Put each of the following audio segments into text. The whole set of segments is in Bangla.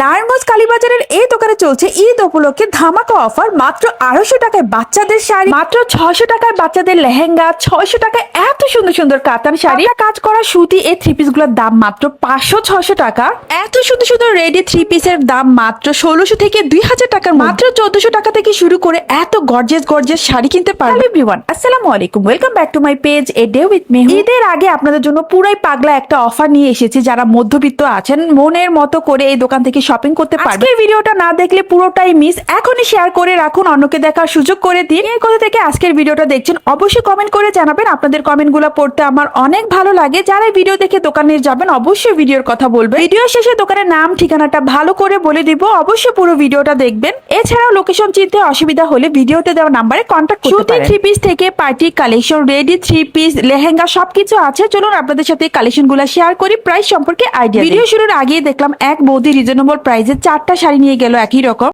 নারায়ণগঞ্জ কালীবাজারের এই দোকানে চলছে ঈদ উপলক্ষে ধামাকা অফার। মাত্র আড়াইশো টাকায় বাচ্চাদের শাড়ি, মাত্র ছয়শো টাকায় বাচ্চাদের লেহেঙ্গা, ছয়শো টাকায় এত সুন্দর সুন্দর কাতান শাড়ি। কাজ করা সুতি, এই থ্রি পিসগুলোর দাম মাত্র পাঁচশো ছশো টাকা। এত সুন্দর সুন্দর রেডি থ্রি পিসের দাম মাত্র ষোলোশো থেকে দুই হাজার টাকার মাত্র চোদ্দশো টাকা থেকে শুরু করে এত গর্জেস গর্জেস শাড়ি কিনতে পারবে। এভরিওয়ান আসসালামু আলাইকুম। Welcome back to my page a day with me ঈদের আগে আপনাদের জন্য পুরাই পাগলা একটা অফার নিয়ে এসেছি। যারা মধ্যবিত্ত আছেন, মনের মতো করে এই দোকান থেকে শপিং করতে পারবেন আজকের ভিডিওটা না দেখলে পুরোটাই মিস এখনই শেয়ার করে রাখুন অন্যকে দেখার সুযোগ করে দিন। এই কথা থেকে আজকের ভিডিওটা দেখছেন অবশ্যই কমেন্ট করে জানাবেন। আপনাদের কমেন্ট কমেন্টগুলো পড়তে আমার অনেক ভালো লাগে। যারা এই ভিডিও দেখে দোকানে যাবেন অবশ্যই ভিডিওর কথা বলবেন। ভিডিও শেষে দোকানের নাম ঠিকানাটা ভালো করে বলে দিব। অবশ্যই পুরো ভিডিওটা দেখবেন। এছাড়াও লোকেশন চিনতে অসুবিধা হলে ভিডিওতে দেওয়া নাম্বারে কন্ট্যাক্ট করতে পারেন। থ্রি পিস থেকে party collection ready three piece lehenga সবকিছু আছে। চলুন আপনাদের সাথে কালেকশনগুলো শেয়ার করি। প্রাইস সম্পর্কে আইডিয়া ভিডিও শুরুর আগেই দেখলাম এক বৌদি রিজনেবল প্রাইসে চারটা শাড়ি নিয়ে গেল একই রকম।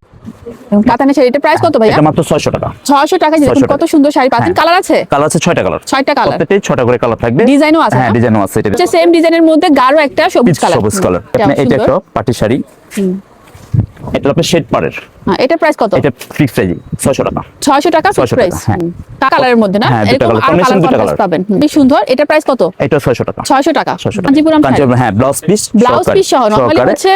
কাতানের শাড়িটা প্রাইস কত ভাইয়া? এটা মাত্র ছয়শো টাকা। ছয়শো টাকা দেখুন 600 কত সুন্দর শাড়ি। পাচ্ছেন হ্যাঁ। কালার আছে? কালার আছে ছয়টা কালার। ছয়টা কালার। প্রত্যেকটাই 6টা করে কালার থাকবে। ডিজাইনও আছে হ্যাঁ? ডিজাইনও আছে এটা হচ্ছে সেম ডিজাইনের মধ্যে গাঢ় একটা সবুজ কালার। সবুজ কালার এটা। একটা পাটি শাড়ি। এটা আপনার শেড পাড়ের। হ্যাঁ, এটা প্রাইস কত? এটা ফিক্স প্রাইস ছয়শো টাকা। ছয়শো টাকা 600 প্রাইস টাকা, হ্যাঁ। কালারের মধ্যে না? হ্যাঁ, এরকম কালার দুটা কন্ট্রাস্ট পাবেন। বেশ সুন্দর। এটা প্রাইস কত? এটা ছয়শো টাকা। ছয়শো টাকা। কাঞ্জিপুরম হ্যাঁ ব্লাউজ পিস ব্লাউজ পিস সহ নরমালি হচ্ছে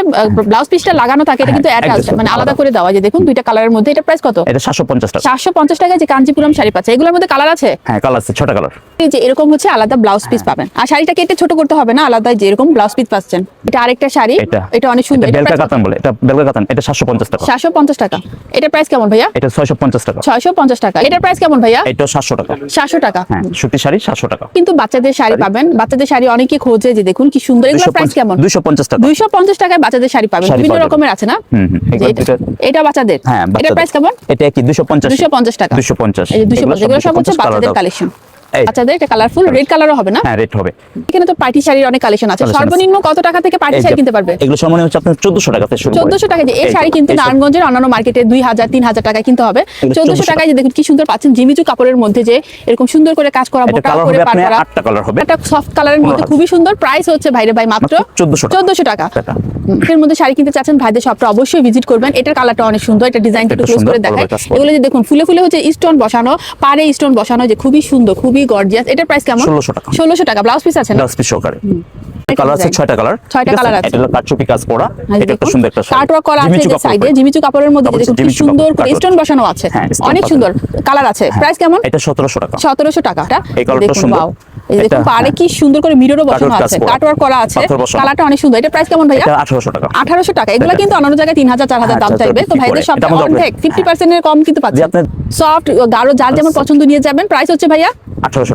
ব্লাউজ পিসটা লাগানো থাকে এটা কিন্তু অ্যাটাচ মানে আলাদা। করে দেওয়া যে দেখুন দুইটা কালারের মধ্যে এটা প্রাইস কত? এটা সাতশো পঞ্চাশ টাকা। চারশো পঞ্চাশ টাকায় যে কাঞ্জিপুরম শাড়ি পাচ্ছে এগুলোর মধ্যে কালার আছে? হ্যাঁ কালার আছে ছটা কালার এই যে এরকম হচ্ছে আলাদা ব্লাউজ পিস পাবেন। আর শাড়িটা কেটে ছোট করতে হবে না আলাদা যে এরকম ব্লাউজ পিস পাচ্ছেন। এটা আরেকটা শাড়ি এটা। অনেক সুন্দর এটা এটা বেলকা কাতান বলে এটা বেলকা কাতান এটা সাতশো পঞ্চাশ টাকা। সাতশো পঞ্চাশ টাকা। এটা প্রাইস কেমন ভাইয়া? এটা ছয়শো পঞ্চাশ টাকা। ছয়শো পঞ্চাশ টাকা। এটার প্রাইস কেমন ভাইয়া? এটা সাতশো টাকা। সাতশো টাকা। হ্যাঁ সুতি শাড়ি সাতশো টাকা। কিন্তু বাচ্চাদের শাড়ি পাবেন। বাচ্চাদের শাড়ি অনেকে খোঁজে যে দেখুন কি সুন্দর। এগুলো প্রাইস কেমন? দুইশো পঞ্চাশ টাকা। দুইশো পঞ্চাশ টাকায় বাচ্চাদের শাড়ি পাবেন। বিভিন্ন রকমের আছে না? হুম, এটা- বাচ্চাদের। হ্যাঁ এটা প্রাইস কেমন? এটা কি দুশো পঞ্চাশ। দুশো পঞ্চাশ টাকা। দুশো পঞ্চাশ। এই যে দুশো পঞ্চাশ এগুলো সব হচ্ছে বাচ্চাদের কালেকশন বাচ্চাদের এটা কালারফুল রেড কালারও হবে না? হ্যাঁ রেট হবে। এখানে তো পার্টি শাড়ির অনেক কালেকশন আছে। সর্বনিম্ন কত টাকা থেকে পার্টি শাড়ি কিনতে পারবে? এগুলো সর্বনিম্ন হচ্ছে আপনার চোদ্দশো টাকা থেকে শুরু করে। চোদ্দশো টাকা যে এই শাড়ি কিন্তু নারায়ণগঞ্জের অন্যান্য মার্কেটে দুই হাজার তিন হাজার টাকায় কিনতে হবে। 1400 টাকায় যে দেখুন কি সুন্দর পাচ্ছেন জিমিচু কাপড়ের মধ্যে যে এরকম সুন্দর করে কাজ করা এটা মোটা করে হবে পার করা আটটা কালার হবে। একটা সফট কালারের মধ্যে খুবই সুন্দর। প্রাইস হচ্ছে ভাইরে ভাই মাত্র মাত্র 1400 টাকা। এর মধ্যে শাড়ি কিনতে চাচ্ছেন ভাইদের শপটা অবশ্যই ভিজিট করবেন। এটার কালারটা অনেক সুন্দর এটা ডিজাইন এটা একটু ক্লোজ করে দেখায়। এগুলো যে দেখুন ফুলে ফুলে হচ্ছে স্টোন বসানো পারে স্টোন বসানো যে খুবই সুন্দর খুবই গর্জিয়াস এটার প্রাইস কেমন? 1600 টাকা। ষোলোশো টাকা। ব্লাউজ পিস আছে না? ব্লাউজ পিস সহকারে। কালার আছে design। ছয়টা কালার ছয়টা ঠিক colour আছে। এটা কাটচুপি কাজ করা এটা একটা সুন্দর একটা শাড়ি। কাটওয়ার্ক করা আছে যে সাইডে জিমিচু কাপড়ের মধ্যে দেখুন কি সুন্দর করে স্টোন বসানো আছে। অনেক সুন্দর কালার আছে। প্রাইস কেমন? এটা সতেরোশো টাকা। সতেরোশো টাকা। এই দেখুন সুন্দর। এই দেখুন পারে কি সুন্দর করে মিররও বসানো আছে। করা। কাটওয়ার্ক করা আছে। কালারটা অনেক সুন্দর। এটা প্রাইস কেমন ভাইয়া? এটা আঠারোশো টাকা। আঠারোশো টাকা। এগুলো কিন্তু অন্যান্য জায়গায় তিন হাজার চার হাজার দাম আচ্ছা, চাইবে। তো ভাইদের সব অর্ধেক। হবে। ফিফটি পার্সেন্টের কম কিন্তু পাচ্ছে। যে আপনার- সফট গাঢ় যার যেমন পছন্দ নিয়ে যাবেন। প্রাইস হচ্ছে ভাইয়া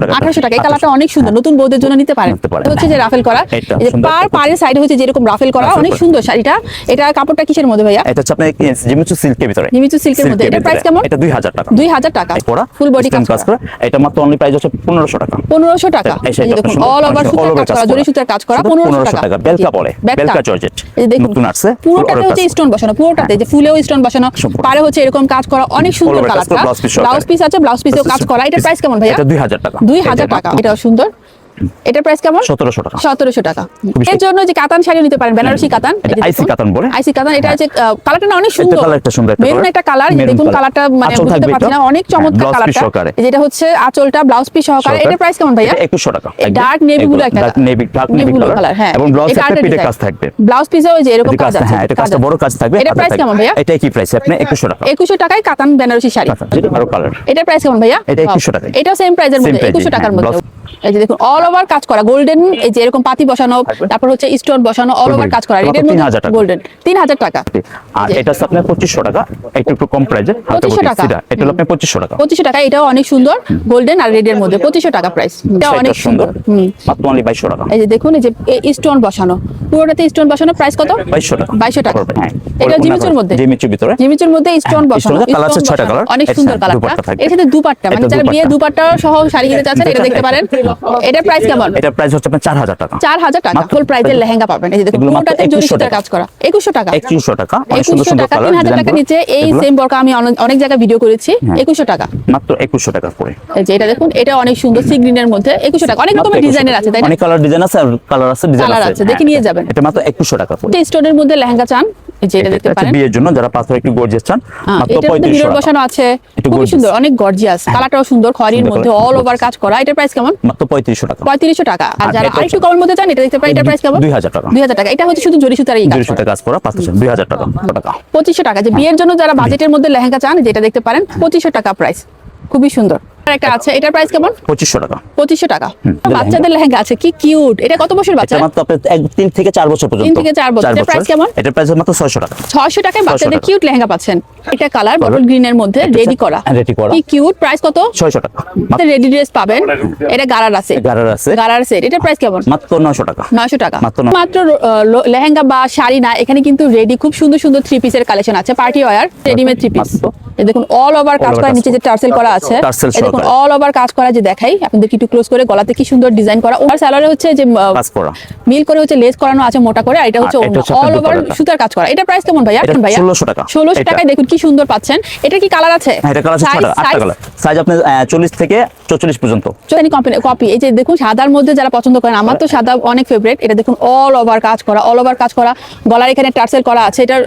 টাকা। আঠারোশো টাকা। এই কালারটা অনেক সুন্দর। নতুন বউদের জন্য নিতে পারেন। নিতে পারেন। এটা হচ্ছে যে রাফেল করা। যে পার একটা সাইডে হচ্ছে যেরকম রাফেল করা অনেক সুন্দর শাড়িটা। এটা কাপড়টা কিসের মধ্যে ভাইয়া? এটা হচ্ছে আপনার জিমিচু সিল্কের ভিতরে। জিমিচু silk মধ্যে। এটার price কেমন? এটা দুই হাজার টাকা। টাকা। ফুল বডি কাজ করা। এটা মাত্র অনলি প্রাইস হচ্ছে পনেরোশো টাকা। পনেরোশো টাকা। এই এই যে শাড়িটা দেখুন অল ওভার সুতার কাজ করা জরি সুতার কাজ করা শুধু পনেরোশো টাকা। বেলকা বলে। বেলকা। বেলকা জর্জেট। এই দেখুন নতুন আসছে পুরোটাতে হচ্ছে স্টোন বসানো পুরোটাতে যে ফুলেও স্টোন বসানো। পারে হচ্ছে এরকম কাজ করা অনেক সুন্দর কালারটা। ব্লাউজ পিস আছে ব্লাউজ পিসেও কাজ। করা এটা প্রাইস কেমন ভাইয়া এটা দুই হাজার টাকা। দুই হাজার টাকা। এটাও সুন্দর। এটার প্রাইস কেমন? সতেরোশো টাকা। সতেরোশো টাকা। এর জন্য যে কাতান শাড়ি নিতে পারেন বেনারসি কাতান এটা IC কাতান বলে। আইসি কাতান এটা হচ্ছে কালারটা অনেক সুন্দর। একটা সুন্দর মেরুন একটা কালার দেখুন কালারটা মানে বুঝতে পারছি এটা। না অনেক চমৎকার হ্যাঁ, piece কালারটা যেটা হচ্ছে আঁচলটা ব্লাউজ পিস সহকারে। এটার প্রাইস কেমন ভাইয়া? একুশশো টাকা। ডার্ক নেভি ব্লু একটা dark navy dark navy colour হ্যাঁ। এবং ব্লাউজ এটা একটা design। কাজ থাকবে। ব্লাউজ পিসেও যে এরকম কাজ আছে হ্যাঁ এটা কাজটা বড় কাজ থাকবে এটা প্রাইস কেমন ভাইয়া? এটা কি প্রাইস আপনি একুশশো টাকা। একুশশো টাকায় কাতান বেনারসি শাড়ি। যেটা আরও কালার এটার প্রাইস কেমন ভাইয়া এটা 2100 টাকায়। এটাও সেম প্রাইসের মধ্যে price-এই, একুশশো টাকার হ্যাঁ, মধ্যে এই যে দেখুন অল ওভার কাজ করা গোল্ডেন এই যে এরকম পাতি বসানো তারপর হচ্ছে স্টোন বসানো অল ওভার কাজ করা এটার মধ্যে 3000 টাকা। গোল্ডেন তিন হাজার টাকা। আর এটা আপনার পঁচিশশো টাকা একটু একটু কম প্রাইজে 2500 টাকা। এটা হলো আপনার পঁচিশশো টাকা। পঁচিশশো টাকা এটাও অনেক সুন্দর গোল্ডেন আর রেড এর মধ্যে পঁচিশশো টাকা প্রাইস এটা অনেক সুন্দর। মাত্র অনলি বাইশশো টাকা। এই যে দেখুন এই যে স্টোন বসানো পুরোটাতে স্টোন বসানো প্রাইস কত? বাইশশো টাকা। বাইশশো টাকা। হ্যাঁ। এটা জিমিচুর মধ্যে জিমিচুর ভিতরে। জিমিচুর মধ্যে স্টোন হ্যাঁ, বসানো colour আছে stone ছয়টা বসানো। colour। অনেক সুন্দর কালারটা এর সাথে দুপাট্টা মানে যারা বিয়ে দুপাট্টা সহ শাড়ি কিনতে চাচ্ছেন এটা দেখতে পারেন। এটার প্রাইস কেমন? এটা প্রাইস হচ্ছে আপনার চার হাজার টাকা। চার হাজার টাকা ফুল প্রাইজের লেহেঙ্গা পাবেন। এই যে দেখুন পুরোটাতে জরি সুতার কাজ করা। একুশশো টাকা। একুশশো টাকা অনেক সুন্দর একুশশো সুন্দর টাকা কালার নিচে এই সেম বর্ক আমি অনেক- জায়গায় ভিডিও করেছি হ্যাঁ। একুশশো টাকা। মাত্র একুশশো টাকা করে। এই যে এটা দেখুন এটা অনেক সুন্দর সি মধ্যে একুশশো টাকা। অনেক রকমের ডিজাইনের আছে তাই না? অনেক কালার ডিজাইন আছে আর কালার আছে ডিজাইন আছে। দেখে হ্যাঁ, নিয়ে যাবেন। এটা মাত্র একুশশো টাকা করে। স্টোনের মধ্যে লেহেঙ্গা চান? এই দেখতে পারেন। বিয়ের জন্য যারা পাথর একটু গর্জিয়াস চান হ্যাঁ, মাত্র মিরর টাকা। বসানো আছে। সুন্দর অনেক গর্জিয়াস কালারটাও সুন্দর মধ্যে অল ওভার কাজ করা। এটার প্রাইস কেমন? মাত্র টাকা। পঁয়ত্রিশশো টাকা। আর যারা আরেকটু কমের মধ্যে চান এটা দেখতে পারেন এটার প্রাইস কেমন? দুই হাজার টাকা। এটা হচ্ছে শুধু জরি কাজ টাকা কাজ করা পাঁচ হাজার দুই হাজার টাকা টাকা? পঁচিশশো টাকা। যে বিয়ের জন্য যারা বাজেটের মধ্যে লেহেঙ্গা চান যেটা দেখতে পারেন পঁচিশশো টাকা প্রাইস খুবই সুন্দর। একটা আছে এটার প্রাইস কেমন? পঁচিশশো টাকা। পঁচিশশো টাকা। লেহেঙ্গা। বাচ্চাদের লেহেঙ্গা আছে কি কিউট এটা কত বছর বাচ্চা? এটা মাত্র আপনার এক থেকে চার বছর পর্যন্ত। থেকে চার বছর। এটার price কেমন? এটার প্রাইস মাত্র ছয়শো টাকা। ছয়শো টাকায় বাচ্চাদের কিউট লেহেঙ্গা পাচ্ছেন। এটা কালার বটল গ্রিনের মধ্যে রেডি করা। হ্যাঁ, করা। কি কিউট প্রাইস কত? ছয়শো টাকা। রেডি ড্রেস পাবেন। এটা গারার আছে। গারার আছে। গারার সেট এটা প্রাইস কেমন? মাত্র নয়শো টাকা। নয়শো টাকা। মাত্র লেহেঙ্গা বা শাড়ি না এখানে কিন্তু রেডি খুব সুন্দর সুন্দর থ্রি পিসের কালেকশন আছে। Party wear readymade three piece. দেখুন অল ওভার কাজ করা নিচে যে টার্সেল করা আছে দেখুন অল ওভার কাজ করা যে দেখাই আপনাদের একটু ক্লোজ করে গলাতে কি সুন্দর ডিজাইন করা। ওভার স্যালারে হচ্ছে যে মিল করে। হচ্ছে লেস করানো আছে মোটা করে আর এটা হচ্ছে অল ওভার সুতার কাজ করা। এটা প্রাইস কেমন ভাইয়া ভাইয়া। 1600 টাকা। ষোলোশো এটা। টাকায় দেখুন কি সুন্দর পাচ্ছেন। এটা কি কালার আছে? হ্যাঁ এটা কালার? কালার সাইজ আপনার চল্লিশ থেকে চল্লিশ পর্যন্ত। চোখানি কপি এই যে দেখুন সাদার মধ্যে যারা পছন্দ করেন আমার তো সাদা অনেক ফেভারিট এটা দেখুন অল ওভার কাজ করা অল ওভার কাজ করা। গলার এখানে টার্সেল করা আছে। এটার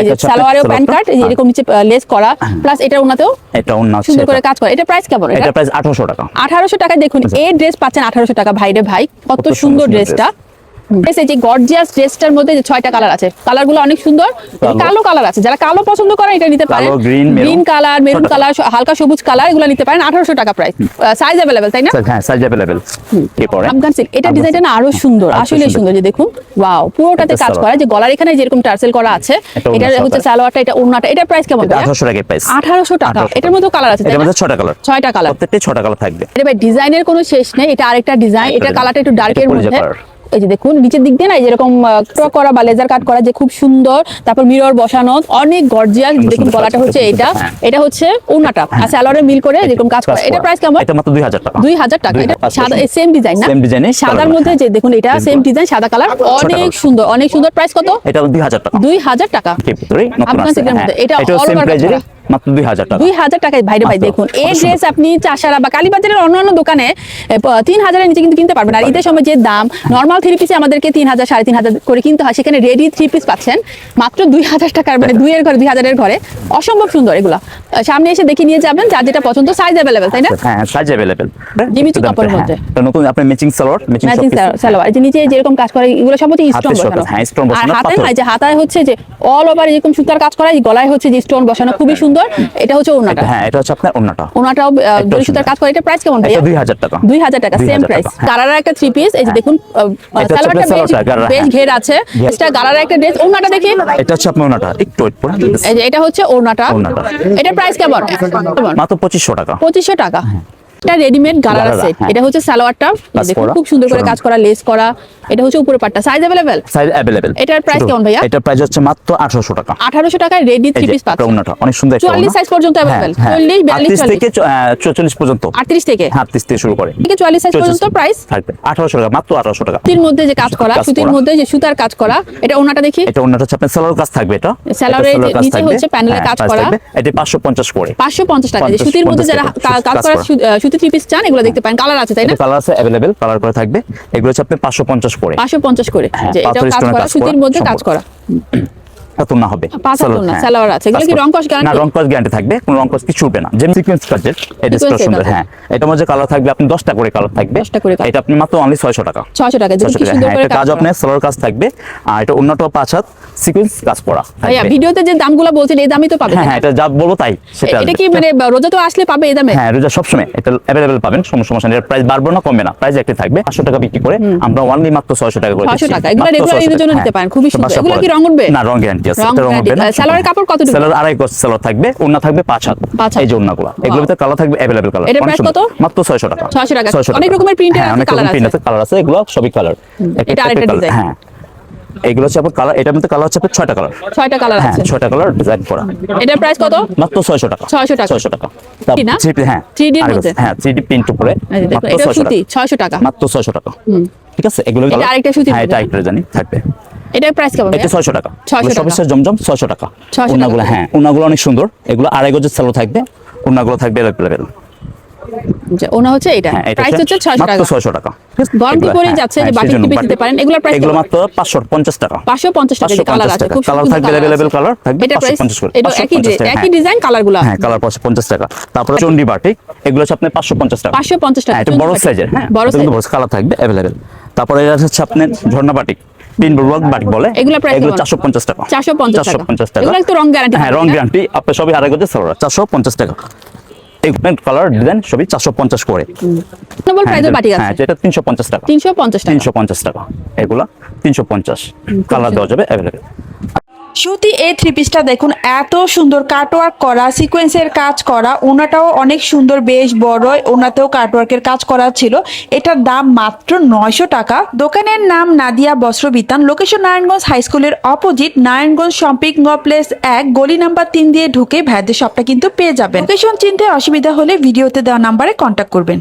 এই যে এটা সালোয়ারেও প্যান্ট কাট এই যে সালোয়ারটা। এরকম নিচে লেস করা। প্লাস এটা ওনাতেও এটা আছে সুন্দর করে কাজ করে। এটা প্রাইস কেমন এটা? প্রাইস আঠারোশো টাকা। আঠারোশো টাকায় দেখুন এই ড্রেস পাচ্ছেন আঠারোশো টাকা ভাইরে ভাই। কত সুন্দর ড্রেসটা যে গর্জিয়াস ড্রেসটার মধ্যে যে ছয়টা কালার আছে কালারগুলো অনেক সুন্দর কালো। কালো কালার আছে। যারা কালো পছন্দ করেন এটা নিতে পারেন। গ্রিন কালার মেরুন কালার হালকা সবুজ কালার এগুলো নিতে পারেন আঠারোশো টাকা প্রাইস সাইজ অ্যাভেলেবেল তাই না? হ্যাঁ সাইজ অ্যাভেলেবেল আফগান সিল্ক এটা ডিজাইনটা না আরও সুন্দর আরও আসলে সুন্দর। যে দেখুন। ওয়াও পুরোটাতে কাজ। করা। যে গলার এখানে যেরকম টার্সেল করা আছে এটা এটা হচ্ছে সালোয়ার। সালোয়ারটা এটা ওড়নাটা এটার প্রাইস কেমন এটা আঠারোশো টাকা প্রাইস আঠারোশো টাকা। এটার মধ্যে কালার আছে এটার মধ্যে ছটা কালার ছয়টা কালার প্রত্যেকটাই ছটা কালার থাকবে। এটা ভাই ডিজাইনের কোনো শেষ নেই। এটা আরেকটা ডিজাইন এটা। কালারটা একটু ডার্কের এটা মধ্যে। এই যে দেখুন নিচের দিক দিয়ে না যেরকম ক্র করা বা লেজার কাট করা যে খুব সুন্দর তারপর মিরর বসানো অনেক গর্জিয়াস দেখুন গলাটা হচ্ছে এটা। হ্যাঁ। এটা হচ্ছে ওনাটা আর স্যালোয়ারে মিল করে যেরকম কাজ করা। এটা প্রাইস কেমন? এটা মাত্র দুই হাজার টাকা। দুই হাজার টাকা। এটা সাদা সেম ডিজাইন না? Design এ সাদার মধ্যে যে দেখুন এটা সেম ডিজাইন সাদা কালার অনেক সুন্দর অনেক সুন্দর। প্রাইস কত? এটা দুই হাজার টাকা। দুই হাজার টাকা। সিল্কের হ্যাঁ। মধ্যে। এটা এটাও all মাত্র দুই হাজার টাকা। দুই হাজার টাকায় ভাইরে ভাই দেখুন এই ড্রেস আপনি চাষারা বা কালীবাজারের অন্যান্য দোকানে তিন হাজারের নিচে কিন্তু কিনতে পারবেন। আর ঈদের সময় যে দাম নর্মাল থ্রি পিসে আমাদেরকে তিন হাজার সাড়ে তিন হাজার করে কিনতে হয়। সেখানে রেডি থ্রি পিস পাচ্ছেন। মাত্র দুই হাজার টাকার মানে দুইয়ের ঘরে দুই হাজারের ঘরে। অসম্ভব সুন্দর এগুলা। সামনে এসে দেখে নিয়ে যাবেন যার যেটা পছন্দ সাইজ অ্যাভেলেবেল তাই না? হ্যাঁ সাইজ অ্যাভেলেবেল জিমিচু কাপড়ের মধ্যে। নতুন আপনি ম্যাচিং সালোয়ার ম্যাচিং সালোয়ার এই যে নিচে যেরকম কাজ করে এগুলো স্টোন বসানো। হ্যাঁ, আর বসানো, হাতে পাথর। না যে হাতায় হচ্ছে যে অল ওভার এরকম সুতার কাজ করা এই গলায় হচ্ছে যে স্টোন বসানো খুবই সুন্দর এটা হচ্ছে ওনাটা হ্যাঁ এটা হচ্ছে আপনার অন্যটা ওনাটাও আহ, সুতার কাজ করে এটা প্রাইস কেমন ভাইয়া? এটা টাকা। দুই হাজার টাকা সেম প্রাইস হ্যাঁ। গারারা একটা থ্রি পিস এই যে দেখুন সালোয়ারটা বেশ বেশ হ্যাঁ। ঘের আছে। এটা গারারা একটা ড্রেস ওনাটা দেখি। এটা হচ্ছে আপনার অন্যটা একটু ওয়েট করুন এই যে এটা হচ্ছে ওনাটা ওড়নাটা। এটা প্রাইস কেমন? মাত্র পঁচিশশো টাকা। পঁচিশশো টাকা। এটা রেডিমেড সেট হ্যাঁ। এটা হচ্ছে সালোয়ারটা দেখুন খুব সুন্দর করে কাজ করা লেস করা। এটা হচ্ছে উপরে পাটটা। সাইজ অ্যাভেলেবেল সাইজ অ্যাভেলেবেল এটার price কেমন ভাইয়া? এটার প্রাইস হচ্ছে মাত্র আঠারোশো টাকা। আঠারোশো টাকায় রেডি থ্রি পিস পাচ্ছেন। অনেক সুন্দর একটা। সাইজ পর্যন্ত বিয়াল্লিশ 38 চল্লিশ থেকে চল্লিশ পর্যন্ত। আটত্রিশ থেকে? হ্যাঁ 38 থেকে শুরু করে। থেকে সাইজ পর্যন্ত প্রাইস থাকবে। আঠারোশো টাকা মাত্র আঠারোশো টাকা। সুতির মধ্যে যে কাজ করা সুতির মধ্যে যে সুতার কাজ করা এটা ওনাটা দেখি। এটা অন্যটা হচ্ছে আপনার সালোয়ার কাজ থাকবে এটা। সালোয়ারের নিচে হচ্ছে প্যানেলে হ্যাঁ, কাজ করা। এটা পাঁচশো পঞ্চাশ করে। পাঁচশো পঞ্চাশ টাকা। সুতির মধ্যে যারা কাজ করা সুতি থ্রি পিস চান এগুলো দেখতে পারেন। কালার আছে তাই না? কালার আছে অ্যাভেলেবেল কালার করে থাকবে। এগুলো হচ্ছে আপনি পাঁচশো পঞ্চাশ করে। পাঁচশো পঞ্চাশ করে। হ্যাঁ, যে এটা কাজ করা সুতির মধ্যে কাজ করা। না হবে না, হ্যাঁ। সালোয়ার আছে। এগুলো কি রং কস guarantee? না রং কস গ্যারান্টি থাকবে কোনো রং কস কিছু হবে না যেমন সিকোয়েন্স কাজের এটা Sequence সুন্দর হ্যাঁ এটার মধ্যে কালার থাকবে আপনি দশটা করে কালার থাকবে 10টা করে এটা আপনি মাত্র অনলি ছয়শো টাকা ছয়শো টাকা দেখুন 600 কি সুন্দর করে কাজ কাজ আপনার সালোয়ার কাজ থাকবে আর এটা অন্যটা পাঁচ হাত সিকোয়েন্স কাজ করা ভাইয়া ভিডিওতে যে দামগুলো বলছেন এই দামই তো পাবে হ্যাঁ এটা যা বলব তাই সেটা এটা কি মানে রোজা তো আসলে পাবে এই দামে হ্যাঁ রোজা এটা পাবেন কোনো সমস্যা নেই প্রাইস বাড়বে না কমবে না প্রাইস থাকবে টাকা বিক্রি করে আমরা অনলি মাত্র ছয়শো টাকা করে 600 টাকা। এগুলো মাত্র regular 600 এর জন্য নিতে হ্যাঁ। পারেন। খুবই সুন্দর। এগুলো কি রং উঠবে? না রং গ্যারান্টি আছে এটা রং guarantee। না। আহ, কাপড় কতটুকু? সালোয়ার আড়াই গজ সালোয়ার থাকবে ওন্না থাকবে পাঁচ হাত। এই যে ওন্নাগুলো এগুলোর ভিতরে কালার থাকবে অ্যাভেলেবেল কালার এটার price কত? মাত্র ছয়শো টাকা। 600 টাকা। অনেক রকমের print হ্যাঁ, আছে, অনেক রকমের প্রিন্ট আছে। আছে কালার আছে এগুলো সবই কালার এটা আরেকটা design। হ্যাঁ। এগুলো হচ্ছে আপনার কালার এটার মধ্যে কালার হচ্ছে আপনার ছয়টা কালার ছয়টা কালার হ্যাঁ ছয়টা কালার ডিজাইন করা। এটার প্রাইস কত? মাত্র ছয়শো টাকা। 600 টাকা। ছয়শো টাকা। কি না? 3D হ্যাঁ 3D এর মধ্যে? হ্যাঁ থ্রি প্রিন্ট উপরে। এই যে দেখুন, মাত্র 600 টাকা। ছয়শো টাকা। মাত্র ছয়শো টাকা। ঠিক আছে? এগুলো এটা আরেকটা সুতির হ্যাঁ এটা আরেকটা জানি থাকবে। এটার প্রাইস কেমন এটা ভাইয়া? ছয়শো টাকা। 600 এগুলো টাকা। জমজম ছয়শো টাকা। 600 টাকা। ওনাগুলো হ্যাঁ ওনাগুলো অনেক সুন্দর। এগুলো আড়াই গজের চালু থাকবে। ওনাগুলো থাকবে অ্যাভেলেবেল ওনা হচ্ছে এটা? হ্যাঁ প্রাইস হচ্ছে টাকা। ছয়শো টাকা। গরম এগুলো, হ্যাঁ, যাচ্ছে যে হ্যাঁ। দিতে পারেন এগুলোর প্রাইস এগুলো মাত্র টাকা। টাকা কালার আছে খুব কালার থাকবে colour কালার থাকবে এটা করে। একই হ্যাঁ। ডিজাইন কালার হ্যাঁ কালার টাকা। তারপরে চন্ডি বাটিক এগুলো হচ্ছে আপনার পাঁচশো পঞ্চাশ টাকা। পাঁচশো পঞ্চাশ টাকা এটা বড় সাইজের হ্যাঁ বড়। বড় কালার থাকবে তারপরে এটা হচ্ছে আপনার ঝর্ণা বাটিক তিন ব্লক বাটিক বলে। এগুলো কেমন? চারশো পঞ্চাশ টাকা। 450 টাকা। চারশো পঞ্চাশ টাকা। এগুলো একটু রং guarantee হ্যাঁ রং গ্যারান্টি আপনার সবই আড়াই গজের সালোয়ার চারশো পঞ্চাশ টাকা। এই কালার ডিজাইন সবই চারশো পঞ্চাশ করে। নবল প্রাইসের বাটিক হ্যাঁ এটা তিনশো পঞ্চাশ টাকা। তিনশো পঞ্চাশ টাকা। তিনশো পঞ্চাশ টাকা। এগুলা তিনশো পঞ্চাশ। কালার দেওয়া যাবে অ্যাভেলেবেল সুতি এই থ্রি পিসটা দেখুন, এত সুন্দর কাটওয়ার্ক করা সিকোয়েন্সের কাজ করা, ওনাটাও অনেক সুন্দর, বেশ বড়, ওনাতেও কাটওয়ার্কের কাজ করা ছিল। এটার দাম মাত্র নয়শো টাকা। দোকানের নাম নাদিয়া বস্ত্র বিতান লোকেশন নারায়ণগঞ্জ হাই স্কুলের অপোজিট নারায়ণগঞ্জ শপিং কমপ্লেক্স এক, গলি নাম্বার তিন দিয়ে ঢুকে ভ্যাদের শপটা কিন্তু পেয়ে যাবেন। লোকেশন চিনতে অসুবিধা হলে ভিডিওতে দেওয়া নাম্বারে কন্ট্যাক্ট করবেন।